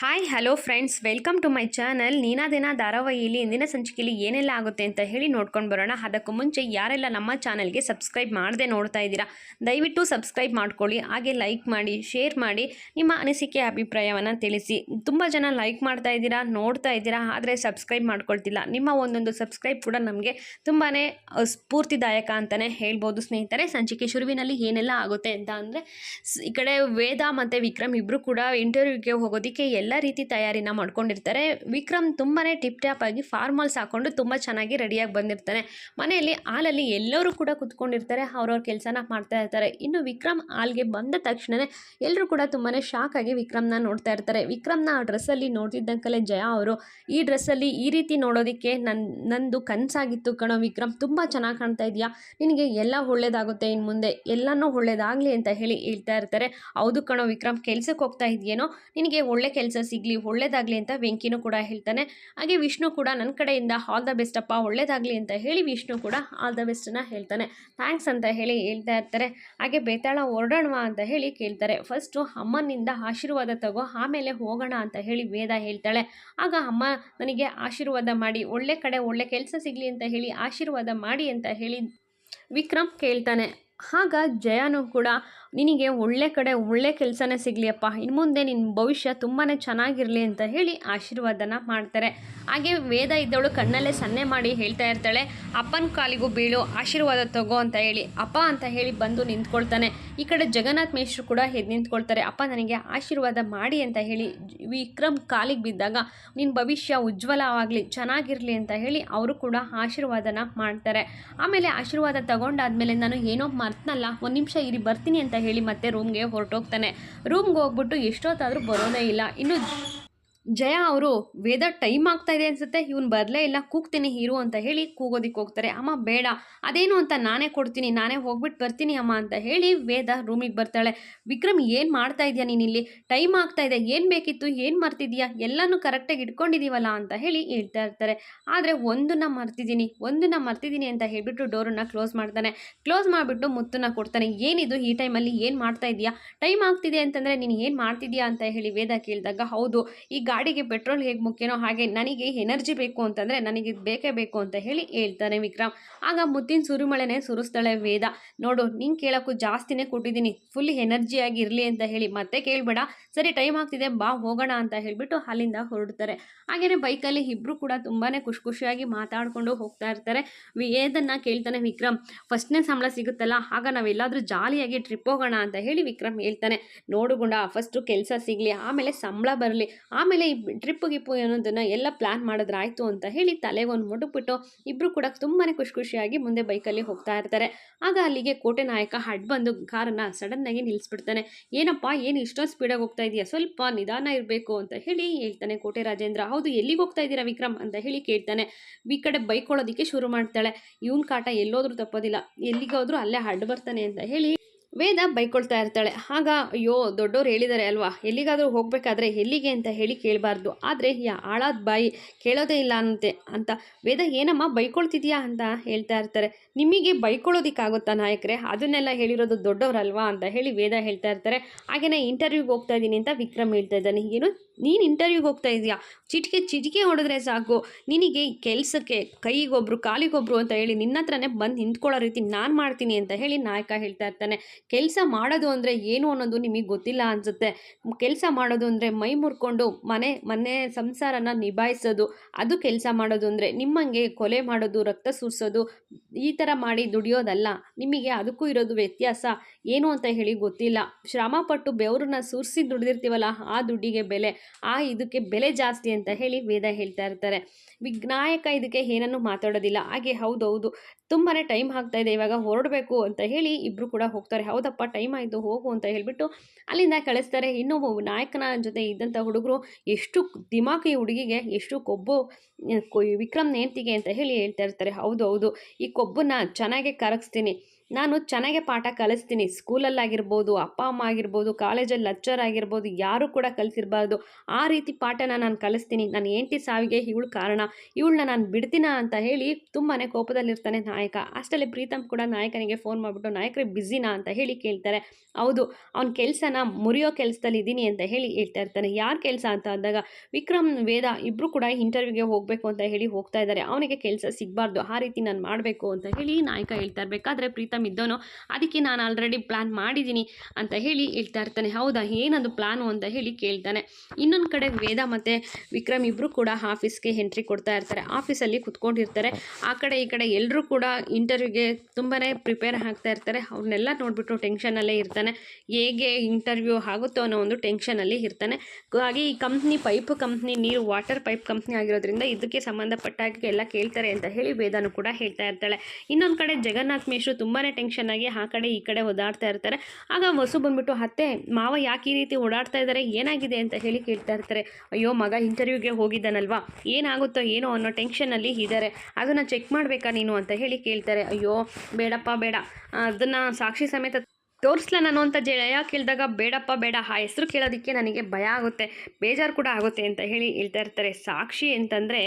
Hi hello friends welcome to my channel ನೀನಾ ದಿನ ಧಾರಾವಾಹಿಯಲ್ಲಿ ಇಂದಿನ ಸಂಚಿಕೆಯಲ್ಲಿ ಏನೆಲ್ಲ ಆಗುತ್ತೆ ಅಂತ ಹೇಳಿ ನೋಡ್ಕೊಂಡು ಬರೋಣ. ಅದಕ್ಕೂ ಮುಂಚೆ ಯಾರೆಲ್ಲ ನಮ್ಮ ಚಾನಲ್ಗೆ ಸಬ್ಸ್ಕ್ರೈಬ್ ಮಾಡದೆ ನೋಡ್ತಾ ಇದ್ದೀರಾ, ದಯವಿಟ್ಟು ಸಬ್ಸ್ಕ್ರೈಬ್ ಮಾಡ್ಕೊಳ್ಳಿ. ಹಾಗೆ ಲೈಕ್ ಮಾಡಿ ಶೇರ್ ಮಾಡಿ, ನಿಮ್ಮ ಅನಿಸಿಕೆ, ಅಭಿಪ್ರಾಯವನ್ನು ತಿಳಿಸಿ. ತುಂಬ ಜನ ಲೈಕ್ ಮಾಡ್ತಾ ಇದ್ದೀರಾ, ನೋಡ್ತಾ ಇದ್ದೀರಾ, ಆದರೆ ಸಬ್ಸ್ಕ್ರೈಬ್ ಮಾಡ್ಕೊಳ್ತಿಲ್ಲ. ನಿಮ್ಮ ಒಂದೊಂದು ಸಬ್ಸ್ಕ್ರೈಬ್ ಕೂಡ ನಮಗೆ ತುಂಬಾ ಸ್ಫೂರ್ತಿದಾಯಕ ಅಂತಲೇ ಹೇಳ್ಬೋದು ಸ್ನೇಹಿತರೆ. ಸಂಚಿಕೆ ಶುರುವಿನಲ್ಲಿ ಏನೆಲ್ಲ ಆಗುತ್ತೆ ಅಂತ ಅಂದರೆ ಈ ಕಡೆ ವೇದ ಮತ್ತು ವಿಕ್ರಮ್ ಇಬ್ಬರು ಕೂಡ ಇಂಟರ್ವ್ಯೂಗೆ ಹೋಗೋದಕ್ಕೆ ಎಲ್ಲ ರೀತಿ ತಯಾರಿನ ಮಾಡ್ಕೊಂಡಿರ್ತಾರೆ. ವಿಕ್ರಮ್ ತುಂಬಾ ಟಿಪ್ ಟಾಪ್ ಆಗಿ ಫಾರ್ಮಲ್ಸ್ ಹಾಕೊಂಡು ತುಂಬ ಚೆನ್ನಾಗಿ ರೆಡಿಯಾಗಿ ಬಂದಿರ್ತಾನೆ. ಮನೆಯಲ್ಲಿ ಹಾಲಲ್ಲಿ ಎಲ್ಲರೂ ಕೂಡ ಕುತ್ಕೊಂಡಿರ್ತಾರೆ. ಅವ್ರವ್ರ ಕೆಲಸನ ಮಾಡ್ತಾ ಇರ್ತಾರೆ. ಇನ್ನು ವಿಕ್ರಮ್ ಹಾಲ್ಗೆ ಬಂದ ತಕ್ಷಣವೇ ಎಲ್ಲರೂ ಕೂಡ ತುಂಬಾ ಶಾಕ್ ಆಗಿ ವಿಕ್ರಮ್ನ ನೋಡ್ತಾ ಇರ್ತಾರೆ. ವಿಕ್ರಮ್ನ ಆ ಡ್ರೆಸ್ಸಲ್ಲಿ ನೋಡ್ತಿದ್ದಂಕಲೇ ಜಯ ಅವರು, ಈ ಡ್ರೆಸ್ಸಲ್ಲಿ ಈ ರೀತಿ ನೋಡೋದಕ್ಕೆ ನನ್ನ ನಂದು ಕನಸಾಗಿತ್ತು ಕಣೋ ವಿಕ್ರಮ್. ತುಂಬ ಚೆನ್ನಾಗಿ ಕಾಣ್ತಾ ಇದೆಯಾ? ನಿನಗೆ ಎಲ್ಲ ಒಳ್ಳೇದಾಗುತ್ತೆ ಇನ್ನು ಮುಂದೆ. ಎಲ್ಲನೂ ಒಳ್ಳೇದಾಗಲಿ ಅಂತ ಹೇಳಿ ಹೇಳ್ತಾ ಇರ್ತಾರೆ. ಹೌದು ಕಣೋ ವಿಕ್ರಮ್. ಕೆಲಸಕ್ಕೆ ಹೋಗ್ತಾ ಇದೆಯೇನೋ? ನಿನಗೆ ಒಳ್ಳೆ ಕೆಲಸ ಸಿಗಲಿ ಒಳ್ಳೇದಾಗಲಿ ಅಂತ ವೆಂಕಿನೂ ಕೂಡ ಹೇಳ್ತಾನೆ. ಹಾಗೆ ವಿಷ್ಣು ಕೂಡ ನನ್ನ ಕಡೆಯಿಂದ ಆಲ್ ದ ಬೆಸ್ಟ್ ಅಪ್ಪ, ಒಳ್ಳೇದಾಗಲಿ ಅಂತ ಹೇಳಿ ವಿಷ್ಣು ಕೂಡ ಆಲ್ ದ ಬೆಸ್ಟನ್ನ ಹೇಳ್ತಾನೆ. ಥ್ಯಾಂಕ್ಸ್ ಅಂತ ಹೇಳಿ ಹೇಳ್ತಾ ಇರ್ತಾರೆ. ಹಾಗೆ ಬೇತಾಳ ಹೊರಡೋಣವಾ ಅಂತ ಹೇಳಿ ಕೇಳ್ತಾರೆ. ಫಸ್ಟು ಅಮ್ಮನಿಂದ ಆಶೀರ್ವಾದ ತಗೋ, ಆಮೇಲೆ ಹೋಗೋಣ ಅಂತ ಹೇಳಿ ವೇದ ಹೇಳ್ತಾಳೆ. ಆಗ ಅಮ್ಮ ನನಗೆ ಆಶೀರ್ವಾದ ಮಾಡಿ, ಒಳ್ಳೆ ಕಡೆ ಒಳ್ಳೆ ಕೆಲಸ ಸಿಗಲಿ ಅಂತ ಹೇಳಿ ಆಶೀರ್ವಾದ ಮಾಡಿ ಅಂತ ಹೇಳಿ ವಿಕ್ರಮ್ ಕೇಳ್ತಾನೆ. ಆಗ ಜಯಾನು ಕೂಡ ನಿನಗೆ ಒಳ್ಳೆ ಕಡೆ ಒಳ್ಳೆ ಕೆಲಸನೇ ಸಿಗಲಿಯಪ್ಪ. ಇನ್ನು ಮುಂದೆ ನಿನ್ನ ಭವಿಷ್ಯ ತುಂಬಾ ಚೆನ್ನಾಗಿರಲಿ ಅಂತ ಹೇಳಿ ಆಶೀರ್ವಾದನ ಮಾಡ್ತಾರೆ. ಹಾಗೆ ವೇದ ಇದ್ದವಳು ಕಣ್ಣಲ್ಲೇ ಸನ್ನೆ ಮಾಡಿ ಹೇಳ್ತಾ ಇರ್ತಾಳೆ, ಅಪ್ಪನ ಕಾಲಿಗೂ ಬೀಳು, ಆಶೀರ್ವಾದ ತಗೋ ಅಂತ ಹೇಳಿ. ಅಪ್ಪ ಅಂತ ಹೇಳಿ ಬಂದು ನಿಂತ್ಕೊಳ್ತಾನೆ. ಈ ಕಡೆ ಜಗನ್ನಾಥ್ ಮೇಷ್ರು ಕೂಡ ಎದ್ದು ನಿಂತ್ಕೊಳ್ತಾರೆ. ಅಪ್ಪ, ನನಗೆ ಆಶೀರ್ವಾದ ಮಾಡಿ ಅಂತ ಹೇಳಿ. ವಿಕ್ರಮ್ ಕಾಲಿಗೆ ಬಿದ್ದಾಗ ನಿನ್ನ ಭವಿಷ್ಯ ಉಜ್ವಲವಾಗಲಿ ಚೆನ್ನಾಗಿರಲಿ ಅಂತ ಹೇಳಿ ಅವರು ಕೂಡ ಆಶೀರ್ವಾದನ ಮಾಡ್ತಾರೆ. ಆಮೇಲೆ ಆಶೀರ್ವಾದ ತಗೊಂಡಾದ್ಮೇಲೆ ನಾನು ಏನೋ ಮರ್ತನಲ್ಲ, ಒಂದು ನಿಮಿಷ ಇರಿ, ಬರ್ತೀನಿ ಅಂತ ಹೇಳಿ ಮತ್ತೆ ರೂಮ್ಗೆ ಹೊರಟೋಗ್ತಾನೆ. ರೂಮ್ಗೆ ಹೋಗ್ಬಿಟ್ಟು ಎಷ್ಟೊತ್ತಾದರೂ ಬರೋದೇ ಇಲ್ಲ. ಇನ್ನು ಜಯ ಅವರು, ವೇದ ಟೈಮ್ ಆಗ್ತಾ ಇದೆ ಅನ್ಸುತ್ತೆ, ಇವನು ಬರಲೇ ಇಲ್ಲ, ಕೂಗ್ತೀನಿ ಹೀರು ಅಂತ ಹೇಳಿ ಕೂಗೋದಿಕ್ಕೆ ಹೋಗ್ತಾರೆ. ಅಮ್ಮ, ಬೇಡ, ಅದೇನು ಅಂತ ನಾನೇ ಕೊಡ್ತೀನಿ, ನಾನೇ ಹೋಗ್ಬಿಟ್ಟು ಬರ್ತೀನಿ ಅಮ್ಮ ಅಂತ ಹೇಳಿ ವೇದ ರೂಮಿಗೆ ಬರ್ತಾಳೆ. ವಿಕ್ರಮ್, ಏನು ಮಾಡ್ತಾ ಇದೆಯಾ ನೀನಿಲ್ಲಿ ಟೈಮ್ ಆಗ್ತಾ ಇದೆ, ಏನು ಬೇಕಿತ್ತು, ಏನು ಮರ್ತಿದ್ಯಾ? ಎಲ್ಲನೂ ಕರೆಕ್ಟಾಗಿ ಇಟ್ಕೊಂಡಿದ್ದೀವಲ್ಲ ಅಂತ ಹೇಳಿ ಹೇಳ್ತಾ ಇರ್ತಾರೆ. ಆದರೆ ಒಂದನ್ನ ಮರ್ತಿದ್ದೀನಿ ಒಂದನ್ನ ಮರ್ತಿದ್ದೀನಿ ಅಂತ ಹೇಳಿಬಿಟ್ಟು ಡೋರನ್ನು ಕ್ಲೋಸ್ ಮಾಡ್ತಾನೆ. ಕ್ಲೋಸ್ ಮಾಡಿಬಿಟ್ಟು ಮುತ್ತನ್ನ ಕೊಡ್ತಾನೆ. ಏನಿದು ಈ ಟೈಮಲ್ಲಿ, ಏನು ಮಾಡ್ತಾ ಇದೆಯಾ? ಟೈಮ್ ಆಗ್ತಿದೆ ಅಂತಂದರೆ ನೀನು ಏನು ಮಾಡ್ತಿದ್ಯಾ? ಅಂತ ಹೇಳಿ ವೇದ ಕೇಳಿದಾಗ, ಹೌದು ಈ ಗಾಡಿಗೆ ಪೆಟ್ರೋಲ್ ಹೇಗೆ ಮುಖ್ಯನೋ ಹಾಗೆ ನನಗೆ ಎನರ್ಜಿ ಬೇಕು ಅಂತಂದರೆ ನನಗೆ ಇದು ಬೇಕೇ ಬೇಕು ಅಂತ ಹೇಳಿ ಹೇಳ್ತಾನೆ ವಿಕ್ರಮ್. ಆಗ ಮುತ್ತಿನ ಸುರಿಮಳೆನೇ ಸುರಿಸ್ತಾಳೆ ವೇದ. ನೋಡು, ನಿಂಗೆ ಕೇಳೋಕ್ಕೂ ಜಾಸ್ತಿನೇ ಕೊಟ್ಟಿದ್ದೀನಿ. ಫುಲ್ ಎನರ್ಜಿಯಾಗಿ ಇರಲಿ ಅಂತ ಹೇಳಿ. ಮತ್ತೆ ಕೇಳಬೇಡ. ಸರಿ ಟೈಮ್ ಆಗ್ತಿದೆ. ಬಾ, ಹೋಗೋಣ ಅಂತ ಹೇಳಿಬಿಟ್ಟು ಅಲ್ಲಿಂದ ಹೊರಡ್ತಾರೆ. ಹಾಗೆಯೇ ಬೈಕಲ್ಲಿ ಇಬ್ಬರು ಕೂಡ ತುಂಬಾ ಖುಷಿ ಖುಷಿಯಾಗಿ ಮಾತಾಡಿಕೊಂಡು ಹೋಗ್ತಾ ಇರ್ತಾರೆ. ವೇದನ್ನ ಕೇಳ್ತಾನೆ ವಿಕ್ರಮ್. ಫಸ್ಟ್ನೇ ಸಂಬಳ ಸಿಗುತ್ತಲ್ಲ, ಆಗ ನಾವೆಲ್ಲಾದರೂ ಜಾಲಿಯಾಗಿ ಟ್ರಿಪ್ ಹೋಗೋಣ ಅಂತ ಹೇಳಿ ವಿಕ್ರಮ್ ಹೇಳ್ತಾನೆ. ನೋಡು ಗುಂಡ ಫಸ್ಟು ಕೆಲಸ ಸಿಗಲಿ, ಆಮೇಲೆ ಸಂಬಳ ಬರಲಿ. ಆಮೇಲೆ ಈ ಟ್ರಿಪ್ ಗಿಪ್ಪು ಅನ್ನೋದನ್ನು ಎಲ್ಲ ಪ್ಲ್ಯಾನ್ ಮಾಡಿದ್ರಾಯ್ತು ಅಂತ ಹೇಳಿ ತಲೆಗೆ ಒಂದು ಮುಡುಕ್ಬಿಟ್ಟು ಇಬ್ಬರು ಕೂಡ ತುಂಬಾ ಖುಷಿ ಖುಷಿಯಾಗಿ ಮುಂದೆ ಬೈಕಲ್ಲಿ ಹೋಗ್ತಾ ಇರ್ತಾರೆ. ಆಗ ಅಲ್ಲಿಗೆ ಕೋಟೆ ನಾಯಕ ಹಡ್ ಬಂದು ಕಾರನ್ನು ಸಡನ್ನಾಗಿ ನಿಲ್ಲಿಸ್ಬಿಡ್ತಾನೆ ಏನಪ್ಪ, ಏನು ಇಷ್ಟೊಂದು ಸ್ಪೀಡಾಗಿ ಹೋಗ್ತಾ ಇದೆಯಾ? ಸ್ವಲ್ಪ ನಿಧಾನ ಇರಬೇಕು ಅಂತ ಹೇಳಿ ಹೇಳ್ತಾನೆ ಕೋಟೆ ರಾಜೇಂದ್ರ. ಹೌದು, ಎಲ್ಲಿಗೆ ಹೋಗ್ತಾ ಇದ್ದೀರಾ ವಿಕ್ರಮ್? ಅಂತ ಹೇಳಿ ಕೇಳ್ತಾನೆ. ಈ ಕಡೆ ಬೈಕೊಳ್ಳೋದಕ್ಕೆ ಶುರು ಮಾಡ್ತಾಳೆ. ಇವನ್ ಕಾಟ ಎಲ್ಲೋದ್ರೂ ತಪ್ಪೋದಿಲ್ಲ. ಎಲ್ಲಿಗೋದ್ರೂ ಅಲ್ಲೇ ಹಡ್ ಬರ್ತಾನೆ ಅಂತ ಹೇಳಿ ವೇದ ಬೈಕೊಳ್ತಾ ಇರ್ತಾಳೆ. ಆಗ, ಅಯ್ಯೋ, ದೊಡ್ಡವ್ರು ಹೇಳಿದ್ದಾರೆ ಅಲ್ವಾ? ಎಲ್ಲಿಗಾದರೂ ಹೋಗಬೇಕಾದ್ರೆ ಎಲ್ಲಿಗೆ ಅಂತ ಹೇಳಿ ಕೇಳಬಾರ್ದು. ಆದರೆ ಯಾ ಆಳಾದ ಬಾಯಿ ಕೇಳೋದೇ ಇಲ್ಲ ಅಂತೆ ಅಂತ. ವೇದ, ಏನಮ್ಮ, ಬೈಕೊಳ್ತಿದ್ಯಾ ಅಂತ ಹೇಳ್ತಾ ಇರ್ತಾರೆ. ನಿಮಗೆ ಬೈಕೊಳ್ಳೋದಿಕ್ಕಾಗುತ್ತಾ ನಾಯಕರೇ? ಅದನ್ನೆಲ್ಲ ಹೇಳಿರೋದು ದೊಡ್ಡವರಲ್ವಾ ಅಂತ ಹೇಳಿ ವೇದ ಹೇಳ್ತಾ ಇರ್ತಾರೆ. ಹಾಗೆಯೇ ಇಂಟರ್ವ್ಯೂಗೆ ಹೋಗ್ತಾ ಇದ್ದೀನಿ ಅಂತ ವಿಕ್ರಮ್ ಹೇಳ್ತಾ ಇದ್ದಾನೆ. ಏನು? ನೀನು ಇಂಟರ್ವ್ಯೂಗೆ ಹೋಗ್ತಾ ಇದೆಯಾ ಚಿಟಿಕೆ ಚಿಟಿಕೆ ಹೊಡೆದ್ರೆ ಸಾಕು. ನಿನಗೆ ಕೆಲಸಕ್ಕೆ ಕೈಗೊಬ್ರು, ಕಾಲಿಗೊಬ್ರು ಅಂತ ಹೇಳಿ ನಿನ್ನ ಹತ್ರನೇ ಬಂದು ನಿಂತ್ಕೊಳ್ಳೋ ರೀತಿ ನಾನು ಮಾಡ್ತೀನಿ ಅಂತ ಹೇಳಿ ನಾಯಕ ಹೇಳ್ತಾ ಇರ್ತಾನೆ. ಕೆಲಸ ಮಾಡೋದು ಅಂದರೆ ಏನು ಅನ್ನೋದು ನಿಮಗೆ ಗೊತ್ತಿಲ್ಲ ಅನಿಸುತ್ತೆ. ಕೆಲಸ ಮಾಡೋದು ಅಂದರೆ ಮೈ ಮುರ್ಕೊಂಡು ಮನೆ ಮನೆ ಸಂಸಾರನ ನಿಭಾಯಿಸೋದು, ಅದು ಕೆಲಸ ಮಾಡೋದು ಅಂದರೆ ನಿಮ್ಮಂಗೆ ಕೊಲೆ ಮಾಡೋದು, ರಕ್ತ ಸುರಿಸೋದು ಈ ಥರ ಮಾಡಿ ದುಡಿಯೋದಲ್ಲ. ನಿಮಗೆ ಅದಕ್ಕೂ ಇರೋದು ವ್ಯತ್ಯಾಸ. ಏನು ಅಂತ ಹೇಳಿ ಗೊತ್ತಿಲ್ಲ. ಶ್ರಮಪಟ್ಟು ಬೆವರನ್ನ ಸುರಿಸಿ ದುಡಿದಿರ್ತೀವಲ್ಲ, ಆ ದುಡ್ಡಿಗೆ ಬೆಲೆ, ಆ ಇದಕ್ಕೆ ಬೆಲೆ ಜಾಸ್ತಿ ಅಂತ ಹೇಳಿ ವೇದ ಹೇಳ್ತಾ ಇರ್ತಾರೆ. ವಿಜ್ಞಾಯಕ ಇದಕ್ಕೆ ಏನನ್ನು ಮಾತಾಡೋದಿಲ್ಲ. ಹಾಗೆ ಹೌದೌದು. ತುಂಬಾ ಟೈಮ್ ಆಗ್ತಾ ಇದೆ, ಇವಾಗ ಹೊರಡಬೇಕು ಅಂತ ಹೇಳಿ ಇಬ್ಬರು ಕೂಡ ಹೋಗ್ತಾರೆ. ಹೌದಪ್ಪ ಟೈಮ್ ಆಯಿತು, ಹೋಗು ಅಂತ ಹೇಳಿಬಿಟ್ಟು ಅಲ್ಲಿಂದ ಕಳಿಸ್ತಾರೆ. ಇನ್ನೊಬ್ಬ ನಾಯಕನ ಜೊತೆ ಇದ್ದಂಥ ಹುಡುಗರು ಎಷ್ಟು ದಿಮಾಕಿ ಹುಡುಗಿಗೆ, ಎಷ್ಟು ಕೊಬ್ಬು ವಿಕ್ರಮ್ ನೇಂತಿಗೆ ಅಂತ ಹೇಳಿ ಹೇಳ್ತಾ ಇರ್ತಾರೆ. ಹೌದು ಹೌದು, ಈ ಕೊಬ್ಬನ್ನ ಚೆನ್ನಾಗೆ ಕರಗಿಸ್ತೀನಿ. ನಾನು ಚೆನ್ನಾಗೆ ಪಾಠ ಕಲಿಸ್ತೀನಿ. ಸ್ಕೂಲಲ್ಲಾಗಿರ್ಬೋದು, ಅಪ್ಪ, ಅಮ್ಮ ಆಗಿರ್ಬೋದು, ಕಾಲೇಜಲ್ಲಿ ಲೆಕ್ಚರ್ ಆಗಿರ್ಬೋದು, ಯಾರು ಕೂಡ ಕಲಿಸಿರ್ಬಾರ್ದು. ಆ ರೀತಿ ಪಾಠನ ನಾನು ಕಲಿಸ್ತೀನಿ. ನನ್ನ ಹೆಂಡತಿ ಸಾವಿಗೆ ಇವಳು ಕಾರಣ. ಇವಳನ್ನ ನಾನು ಬಿಡ್ತೀನ ಅಂತ ಹೇಳಿ ತುಂಬಾ ಕೋಪದಲ್ಲಿರ್ತಾನೆ ನಾಯಕ. ಅಷ್ಟಲ್ಲಿ ಪ್ರೀತಮ್ ಕೂಡ ನಾಯಕನಿಗೆ ಫೋನ್ ಮಾಡಿಬಿಟ್ಟು, ನಾಯಕರೇ, ಬ್ಯುಸಿನಾ ಅಂತ ಹೇಳಿ ಕೇಳ್ತಾರೆ. ಹೌದು, ಅವ್ನ ಕೆಲಸನ ಮುರಿಯೋ ಕೆಲಸದಲ್ಲಿ ಇದ್ದೀನಿ ಅಂತ ಹೇಳಿ ಹೇಳ್ತಾ ಇರ್ತಾನೆ. ಯಾರು ಕೆಲಸ ಅಂತ ಅಂದಾಗ, ವಿಕ್ರಮ್, ವೇದ ಇಬ್ಬರು ಕೂಡ ಇಂಟರ್ವ್ಯೂಗೆ ಹೋಗಬೇಕು ಅಂತ ಹೇಳಿ ಹೋಗ್ತಾ ಇದ್ದಾರೆ. ಅವನಿಗೆ ಕೆಲಸ ಸಿಗಬಾರ್ದು. ಆ ರೀತಿ ನಾನು ಮಾಡಬೇಕು ಅಂತ ಹೇಳಿ ನಾಯಕ ಹೇಳ್ತಾ ಇರಬೇಕಾದ್ರೆ ಪ್ರೀತಮ್ ಇದ್ದವನು ಅದಕ್ಕೆ ನಾನು ಆಲ್ರೆಡಿ ಪ್ಲ್ಯಾನ್ ಮಾಡಿದ್ದೀನಿ ಅಂತ ಹೇಳಿ ಹೇಳ್ತಾ ಇರ್ತಾನೆ. ಹೌದಾ, ಏನದು ಪ್ಲ್ಯಾನು ಅಂತ ಹೇಳಿ ಕೇಳ್ತಾನೆ. ಇನ್ನೊಂದು ಕಡೆ ವೇದ ಮತ್ತು ವಿಕ್ರಮ್ ಇಬ್ಬರು ಕೂಡ ಆಫೀಸ್ಗೆ ಎಂಟ್ರಿ ಕೊಡ್ತಾ ಇರ್ತಾರೆ. ಆಫೀಸಲ್ಲಿ ಕುತ್ಕೊಂಡಿರ್ತಾರೆ. ಆ ಕಡೆ ಈ ಕಡೆ ಎಲ್ಲರೂ ಕೂಡ ಇಂಟರ್ವ್ಯೂಗೆ ತುಂಬಾ ಪ್ರಿಪೇರ್ ಆಗ್ತಾ ಇರ್ತಾರೆ. ಅವ್ರನ್ನೆಲ್ಲ ನೋಡಿಬಿಟ್ಟು ಟೆನ್ಷನಲ್ಲೇ ಇರ್ತಾನೆ. ಹೇಗೆ ಇಂಟರ್ವ್ಯೂ ಆಗುತ್ತೋ ಅನ್ನೋ ಒಂದು ಟೆನ್ಷನಲ್ಲಿ ಇರ್ತಾನೆ. ಹಾಗೆ ಈ ಕಂಪ್ನಿ ಪೈಪ್ ಕಂಪ್ನಿ ನೀರು ವಾಟರ್ ಪೈಪ್ ಕಂಪ್ನಿ ಆಗಿರೋದ್ರಿಂದ ಇದಕ್ಕೆ ಸಂಬಂಧಪಟ್ಟಾಗ ಎಲ್ಲ ಕೇಳ್ತಾರೆ ಅಂತ ಹೇಳಿ ವೇದಾನು ಕೂಡ ಹೇಳ್ತಾ ಇರ್ತಾಳೆ. ಇನ್ನೊಂದು ಕಡೆ ಜಗನ್ನಾಥ್ ಮಿಶ್ರು ತುಂಬಾ ಟೆನ್ಷನ್ ಆಗಿ ಆ ಕಡೆ ಈ ಕಡೆ ಓಡಾಡ್ತಾ ಇರ್ತಾರೆ. ಆಗ ವಸು ಬಂದ್ಬಿಟ್ಟು, ಅತ್ತೆ, ಮಾವ ಯಾಕೆ ಈ ರೀತಿ ಓಡಾಡ್ತಾ ಇದ್ದಾರೆ ಏನಾಗಿದೆ? ಅಂತ ಹೇಳಿ ಕೇಳ್ತಾ ಇರ್ತಾರೆ. ಅಯ್ಯೋ, ಮಗ ಇಂಟರ್ವ್ಯೂಗೆ ಹೋಗಿದ್ದಾನಲ್ವಾ? ಏನಾಗುತ್ತೋ ಏನೋ ಅನ್ನೋ ಟೆನ್ಷನಲ್ಲಿ ಇದ್ದಾರೆ ಅದನ್ನು ಚೆಕ್ ಮಾಡಬೇಕಾ ನೀನು? ಅಂತ ಹೇಳಿ ಕೇಳ್ತಾರೆ. ಅಯ್ಯೋ, ಬೇಡಪ್ಪ, ಬೇಡ. ಅದನ್ನು ಸಾಕ್ಷಿ ಸಮೇತ ತೋರಿಸ್ಲಾ ನಾನು ಅಂತ ಜಯ ಕೇಳಿದಾಗ, ಬೇಡಪ್ಪ, ಬೇಡ, ಆ ಹೆಸರು ಕೇಳೋದಕ್ಕೆ ನನಗೆ ಭಯ ಆಗುತ್ತೆ, ಬೇಜಾರು ಕೂಡ ಆಗುತ್ತೆ ಅಂತ ಹೇಳಿ ಹೇಳ್ತಾ ಇರ್ತಾರೆ. ಸಾಕ್ಷಿ ಅಂತಂದರೆ,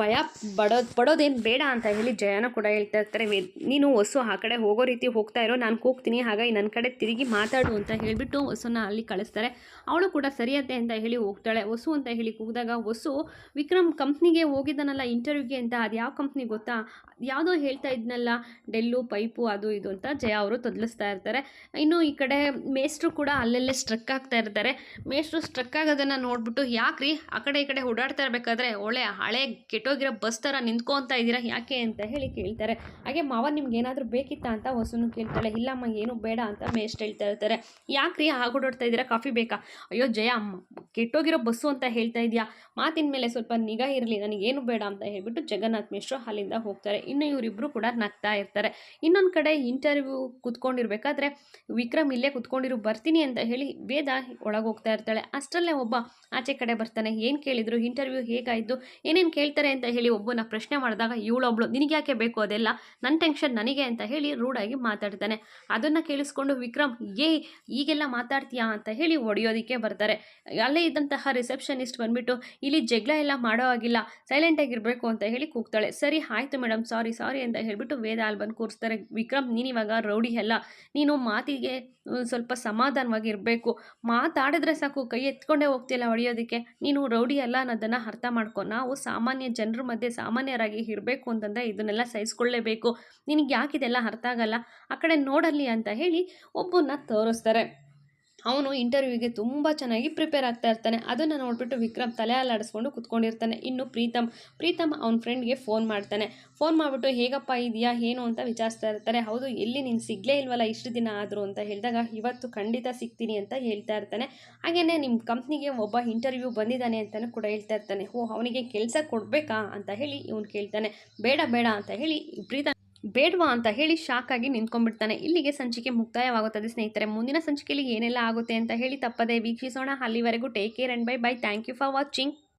ಭಯ ಪಡೋದು ಪಡೋದೇನು ಬೇಡ ಅಂತ ಹೇಳಿ ಜಯನ ಕೂಡ ಹೇಳ್ತಾ ಇರ್ತಾರೆ. ನೀನು ಹೊಸು, ಆ ಕಡೆ ಹೋಗೋ ರೀತಿ ಹೋಗ್ತಾ ಇರೋ, ನಾನು ಕೂಗ್ತೀನಿ, ಹಾಗಾಗಿ ನನ್ನ ಕಡೆ ತಿರುಗಿ ಮಾತಾಡು ಅಂತ ಹೇಳಿಬಿಟ್ಟು ಹೊಸನ ಅಲ್ಲಿ ಕಳಿಸ್ತಾರೆ. ಅವಳು ಕೂಡ ಸರಿಯತ್ತೆ ಅಂತ ಹೇಳಿ ಹೋಗ್ತಾಳೆ. ಹೊಸು ಅಂತ ಹೇಳಿ ಕೂಗಿದಾಗ, ಹೊಸು, ವಿಕ್ರಮ್ ಕಂಪ್ನಿಗೆ ಹೋಗಿದ್ದಾನಲ್ಲ ಇಂಟರ್ವ್ಯೂಗೆ ಅಂತ ಅದು ಯಾವ ಕಂಪ್ನಿ ಗೊತ್ತಾ? ಯಾವುದೋ ಹೇಳ್ತಾ ಇದ್ನಲ್ಲ, ಡೆಲ್ಲು, ಪೈಪು, ಅದು ಇದು ಅಂತ ಜಯ ಅವರು ತೊದಲಿಸ್ತಾ ಇರ್ತಾರೆ. ಇನ್ನು ಈ ಕಡೆ ಮೇಷ್ಟ್ರು ಕೂಡ ಅಲ್ಲಲ್ಲೇ ಸ್ಟ್ರಕ್ ಆಗ್ತಾ ಇರ್ತಾರೆ. ಮೇಷ್ಟ್ರು ಸ್ಟ್ರಕ್ ಆಗೋದನ್ನು ನೋಡ್ಬಿಟ್ಟು, ಯಾಕ್ರಿ? ಆ ಕಡೆ ಈ ಕಡೆ ಓಡಾಡ್ತಾ ಇರಬೇಕಾದ್ರೆ ಒಳ್ಳೆ ಹಳೆ ಕೆಟ್ಟೋಗಿರೋ ಬಸ್ ಥರ ನಿಂತ್ಕೊತಾ ಇದ್ದೀರಾ ಯಾಕೆ? ಅಂತ ಹೇಳಿ ಕೇಳ್ತಾರೆ. ಹಾಗೆ ಮಾವ ನಿಮ್ಗೆ ಏನಾದರೂ ಬೇಕಿತ್ತಾ ಅಂತ ಹೊಸನು ಕೇಳ್ತಾಳೆ. ಇಲ್ಲಮ್ಮ, ಏನು ಬೇಡ ಅಂತ ಮೇಸ್ಟ್ ಹೇಳ್ತಾ ಇರ್ತಾರೆ. ಯಾಕ್ರಿ? ಹಾಗೆ ಓಡಾಡ್ತಾ ಇದ್ದೀರಾ ಕಾಫಿ ಬೇಕಾ? ಅಯ್ಯೋ, ಜಯ ಅಮ್ಮ ಕೆಟ್ಟೋಗಿರೋ ಬಸ್ಸು ಅಂತ ಹೇಳ್ತಾ ಇದೆಯಾ? ಮಾತಿನ ಮೇಲೆ ಸ್ವಲ್ಪ ನಿಗಾ ಇರಲಿ, ನನಗೇನು ಬೇಡ ಅಂತ ಹೇಳ್ಬಿಟ್ಟು ಜಗನ್ನಾಥ್ ಮಿಶ್ರು ಅಲ್ಲಿಂದ ಹೋಗ್ತಾರೆ. ಇನ್ನು ಇವರಿಬ್ಬರು ಕೂಡ ನಗ್ತಾ ಇರ್ತಾರೆ. ಇನ್ನೊಂದು ಕಡೆ ಇಂಟರ್ವ್ಯೂ ಕುತ್ಕೊಂಡಿರ್ಬೇಕಾದ್ರೆ, ವಿಕ್ರಮ್ ಇಲ್ಲೇ ಕುತ್ಕೊಂಡಿರು, ಬರ್ತೀನಿ ಅಂತ ಹೇಳಿ ವೇದ ಒಳಗೆ ಹೋಗ್ತಾ ಇರ್ತಾಳೆ. ಅಷ್ಟರಲ್ಲೇ ಒಬ್ಬ ಆಚೆ ಕಡೆ ಬರ್ತಾನೆ. ಏನು ಕೇಳಿದ್ರು? ಇಂಟರ್ವ್ಯೂ ಹೇಗಾಯಿತು? ಏನೇನು ಕೇಳ್ತಾರೆ ಅಂತ ಹೇಳಿ ಒಬ್ಬನ ಪ್ರಶ್ನೆ ಮಾಡಿದಾಗ ಇವಳೊಬ್ಳು, ನಿನಗೆ ಯಾಕೆ ಬೇಕು ಅದೆಲ್ಲ? ನನ್ನ ಟೆನ್ಷನ್ ನನಗೆ ಅಂತ ಹೇಳಿ ರೂಡಾಗಿ ಮಾತಾಡ್ತಾನೆ. ಅದನ್ನು ಕೇಳಿಸ್ಕೊಂಡು ವಿಕ್ರಮ್ ಏ ಈಗೆಲ್ಲ ಮಾತಾಡ್ತೀಯಾ? ಅಂತ ಹೇಳಿ ಒಡೆಯೋದಕ್ಕೆ ಬರ್ತಾರೆ. ಅಲ್ಲೇ ಇದ್ದಂತಹ ರಿಸೆಪ್ಷನಿಸ್ಟ್ ಬಂದ್ಬಿಟ್ಟು, ಇಲ್ಲಿ ಜಗಳ ಎಲ್ಲ ಮಾಡೋ ಆಗಿಲ್ಲ ಸೈಲೆಂಟಾಗಿರಬೇಕು ಅಂತ ಹೇಳಿ ಕೂಗ್ತಾಳೆ. ಸರಿ, ಆಯಿತು ಮೇಡಮ್ ಸಾರಿ ಸಾರಿ ಅಂತ ಹೇಳಿಬಿಟ್ಟು ವೇದ ಅಲ್ಲಿ ಬಂದು ಕೂರಿಸ್ತಾರೆ. ವಿಕ್ರಮ್ ನೀನು ಇವಾಗ ರೌಡಿ ಅಲ್ಲ. ನೀನು ಮಾತಿಗೆ ಸ್ವಲ್ಪ ಸಮಾಧಾನವಾಗಿ ಇರಬೇಕು. ಮಾತಾಡಿದ್ರೆ ಸಾಕು, ಕೈ ಎತ್ಕೊಂಡೇ ಹೋಗ್ತಿಲ್ಲ ಹೊಡೆಯೋದಕ್ಕೆ. ನೀನು ರೌಡಿ ಅಲ್ಲ ಅನ್ನೋದನ್ನು ಅರ್ಥ ಮಾಡ್ಕೊ. ನಾವು ಸಾಮಾನ್ಯ ಜನರ ಮಧ್ಯೆ ಸಾಮಾನ್ಯರಾಗಿ ಇರಬೇಕು ಅಂತಂದರೆ ಇದನ್ನೆಲ್ಲ ಸಹಿಸ್ಕೊಳ್ಳೇಬೇಕು. ನಿನಗೆ ಯಾಕಿದೆಲ್ಲ ಅರ್ಥ ಆಗಲ್ಲ? ಆ ಕಡೆ ನೋಡಲಿ ಅಂತ ಹೇಳಿ ಒಬ್ಬನ್ನ ತೋರಿಸ್ತಾರೆ. ಅವನು ಇಂಟರ್ವ್ಯೂಗೆ ತುಂಬ ಚೆನ್ನಾಗಿ ಪ್ರಿಪೇರ್ ಆಗ್ತಾ ಇರ್ತಾನೆ. ಅದನ್ನು ನೋಡಿಬಿಟ್ಟು ವಿಕ್ರಮ್ ತಲೆ ಅಲ್ಲಾಡಿಸ್ಕೊಂಡು ಕುತ್ಕೊಂಡಿರ್ತಾನೆ. ಇನ್ನು ಪ್ರೀತಮ್ ಪ್ರೀತಮ್ ಅವನ ಫ್ರೆಂಡ್ಗೆ ಫೋನ್ ಮಾಡ್ತಾನೆ. ಫೋನ್ ಮಾಡಿಬಿಟ್ಟು, ಹೇಗಪ್ಪ ಇದೆಯಾ ಏನು ಅಂತ ವಿಚಾರಿಸ್ತಾ ಇರ್ತಾರೆ ಹೌದು, ಎಲ್ಲಿ ನೀನು ಸಿಗಲೇ ಇಲ್ವಲ್ಲ ಇಷ್ಟು ದಿನ ಆದರೂ ಅಂತ ಹೇಳಿದಾಗ, ಇವತ್ತು ಖಂಡಿತ ಸಿಗ್ತೀನಿ ಅಂತ ಹೇಳ್ತಾ ಇರ್ತಾನೆ. ಹಾಗೆಯೇ ನಿಮ್ಮ ಕಂಪ್ನಿಗೆ ಒಬ್ಬ ಇಂಟರ್ವ್ಯೂ ಬಂದಿದ್ದಾನೆ ಅಂತಲೂ ಕೂಡ ಹೇಳ್ತಾ ಇರ್ತಾನೆ. ಓ ಅವನಿಗೆ ಕೆಲಸ ಕೊಡಬೇಕಾ? ಅಂತ ಹೇಳಿ ಇವನು ಕೇಳ್ತಾನೆ. ಬೇಡ ಬೇಡ ಅಂತ ಹೇಳಿ ಪ್ರೀತಮ್ ಬೇಡವಾ ಅಂತ ಹೇಳಿ ಶಾಕ್ ಆಗಿ ನಿಂತ್ಕೊಂಡ್ಬಿಡ್ತಾನೆ. ಇಲ್ಲಿಗೆ ಸಂಚಿಕೆ ಮುಕ್ತಾಯವಾಗುತ್ತದೆ ಸ್ನೇಹಿತರೆ. ಮುಂದಿನ ಸಂಚಿಕೆಯಲ್ಲಿ ಏನೆಲ್ಲ ಆಗುತ್ತೆ ಅಂತ ಹೇಳಿ ತಪ್ಪದೆ ವೀಕ್ಷಿಸೋಣ. ಅಲ್ಲಿವರೆಗೂ take care and bye bye thank you for watching